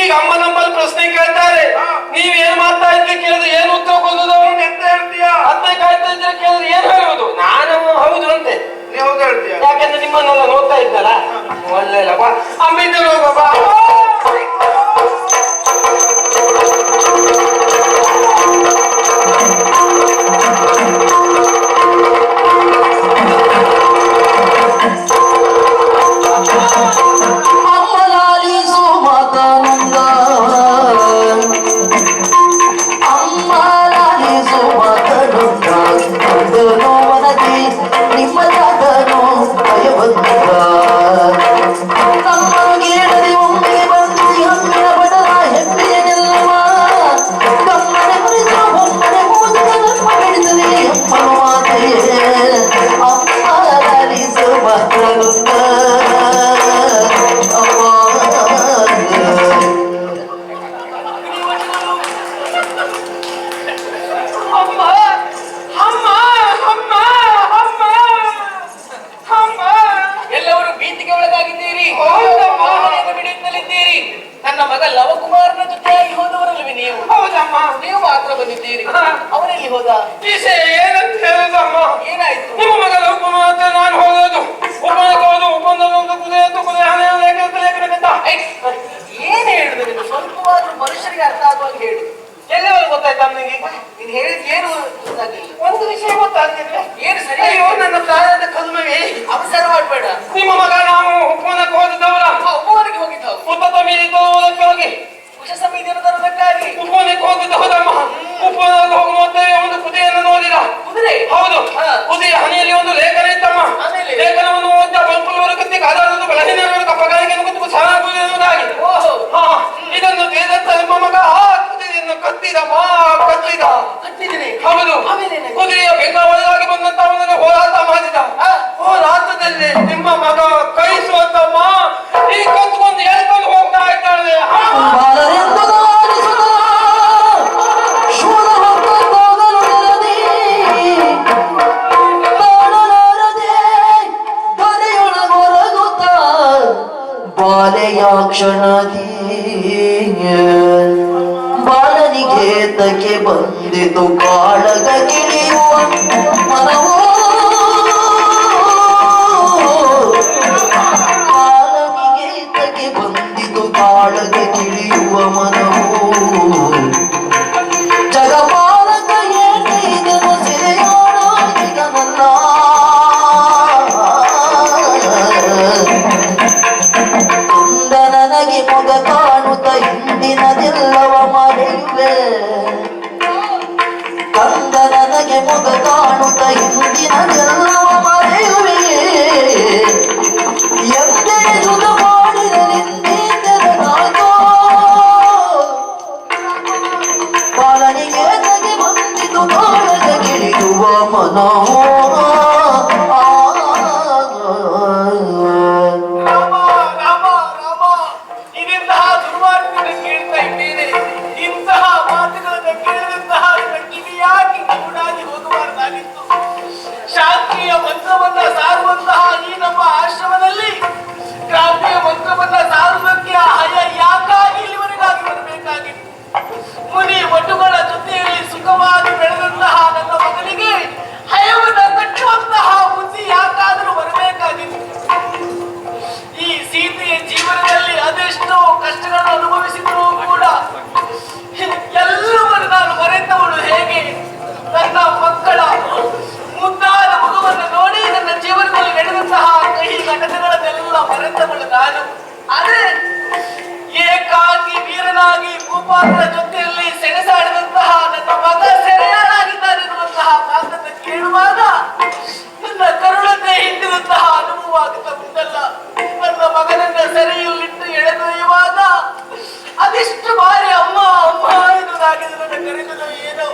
ಈಗ ಅಮ್ಮ ನಮ್ಮಲ್ಲಿ ಪ್ರಶ್ನೆ ಕೇಳ್ತಾರೆ. ನೀವ್ ಏನ್ ಮಾಡ್ತಾ ಇದ್ರೆ ಕೇಳಿದ್ರೆ ಏನ್ ಉತ್ತರ ಕೊಡೋದು ಅವ್ರು? ಎಂತ ಹೇಳ್ತೀಯ? ಅತ್ತೆ ಕಾಯ್ತಾ ಇದ್ರೆ ಕೇಳಿದ್ರೆ ಏನ್ ಹೇಳುವುದು? ನಾನು ಹೌದು ಅಂತೆ. ಯಾಕಂದ್ರೆ ನಿಮ್ಮನ್ನೆಲ್ಲ ನೋಡ್ತಾ ಇದ್ದಲ್ಲ ಒಳ್ಳೆಲ್ಲ ಅಂಬಿದ್ರು ಬಾಬಾ ಮಾಡಿದ ಕಟ್ಟಿದ್ದೀನಿ ಹೌದು. ಕುದುರೆಯ ಬೆನ್ನ ಒಳಗಾಗಿ ಬಂದಂತ ಅವನನ್ನು ಹೋರಾಟ ಮಾಡಿದ. ಹೋರಾಟದಲ್ಲಿ ನಿಮ್ಮ ಮಗ ಈ ಕತ್ಕೊಂಡು ಹೇಳ್ಕೊಂಡು ಹೋಗ್ತಾ ಇದ್ದಾಳೆ. ಕ್ಷಣದಿ ಎತ್ತಕ್ಕೆ ಬಂದಿತು ಕಾಳಗ ಗಿಳಿಯುವ ಮನವು. ಕಾಳಗಿಗೆ ಎತ್ತಕ್ಕೆ ಬಂದಿತು ಕಾಳಗ ಕಿಳಿಯುವ ಮನವು. ಮುಗ ಕಾಣುತ್ತ ಇಂದಿನದೆಲ್ಲವ ಮರೆಯುವೆ ಎಂದರೆ ಜುಗ ಮಾಡಿದ ನಿಂದಿದ್ದರ ನಾಗೋ ಪಾಲನಿಗೆ ಗಿಳಿಯುವ ಮನೋ ಮಾತ್ರ ಜೊತೆಯಲ್ಲಿ ಸೆಣಸಾಡಿದಂತಹ ಕೇಳುವಾಗ ನನ್ನ ಕರುಳನ್ನೇ ಹಿಂದಿರುವಂತಹ ಅನುಭವವಾಗುತ್ತ ಮುಂದಲ್ಲ. ಮಗನನ್ನ ಸೆರೆಯಲ್ಲಿಟ್ಟು ಎಳೆದೊಯ್ಯುವಾಗ ಅದೆಷ್ಟು ಬಾರಿ ಅಮ್ಮ ಅಮ್ಮ ಎನ್ನುವುದಾಗಿ ನನ್ನ ಕರೆದಲು ಏನು?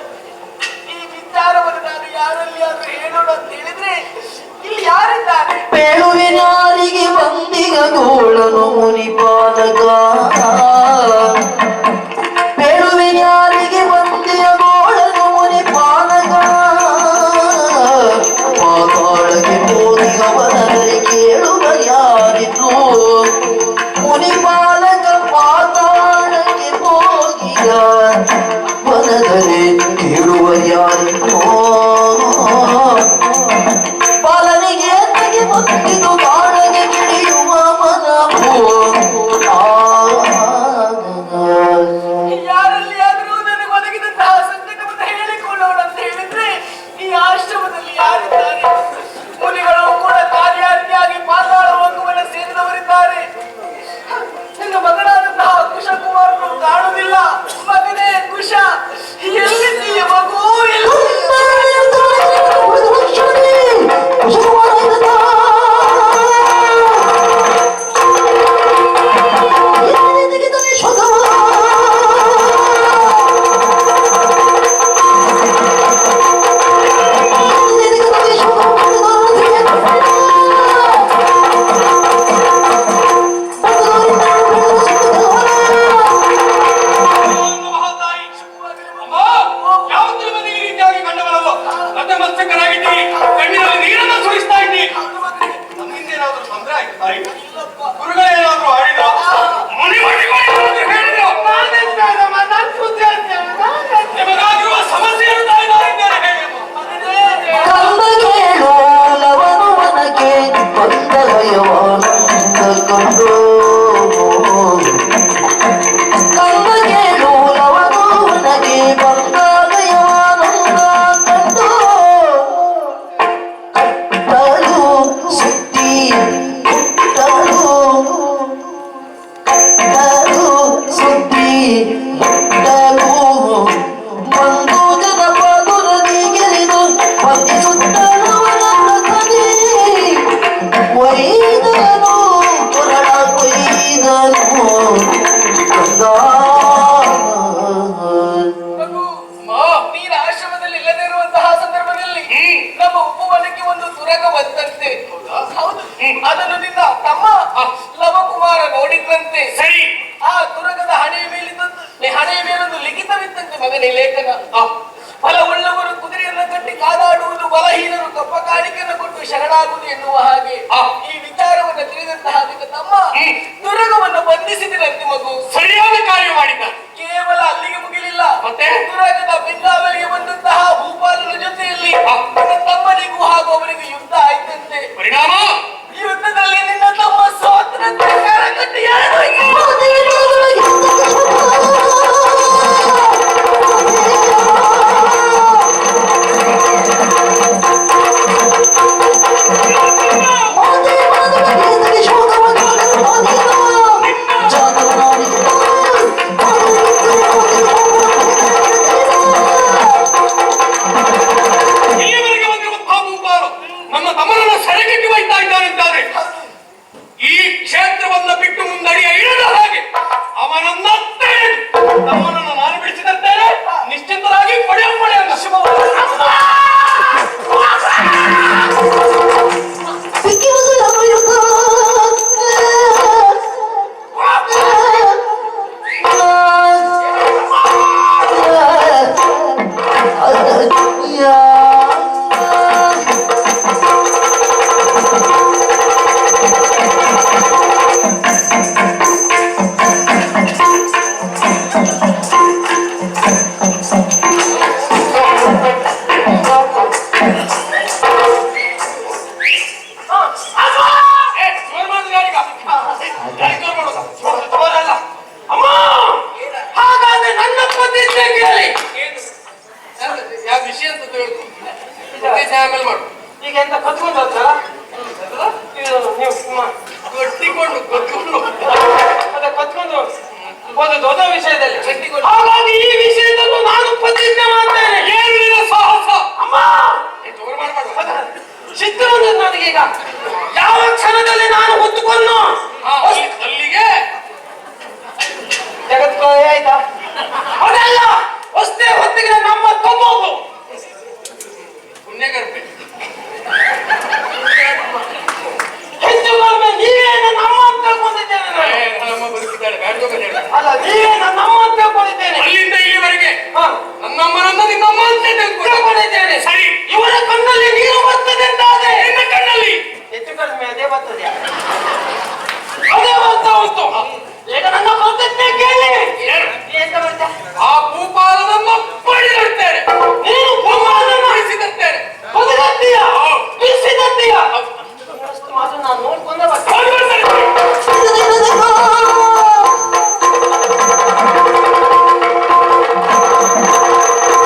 ಈ ವಿಚಾರವನ್ನು ನಾನು ಯಾರಲ್ಲಿ ಆದ್ರೂ ಹೇಳೋಣ ಅಂತ ಹೇಳಿದ್ರೆ, ಇಲ್ಲಿ ಯಾರಿದ್ದಾರೆ? ಬೆಳುವಿನಾರಿಗೆ ಬಂದಿಗ ಗೋಳನು ಮುನಿಪಾಲಕ. Thank you.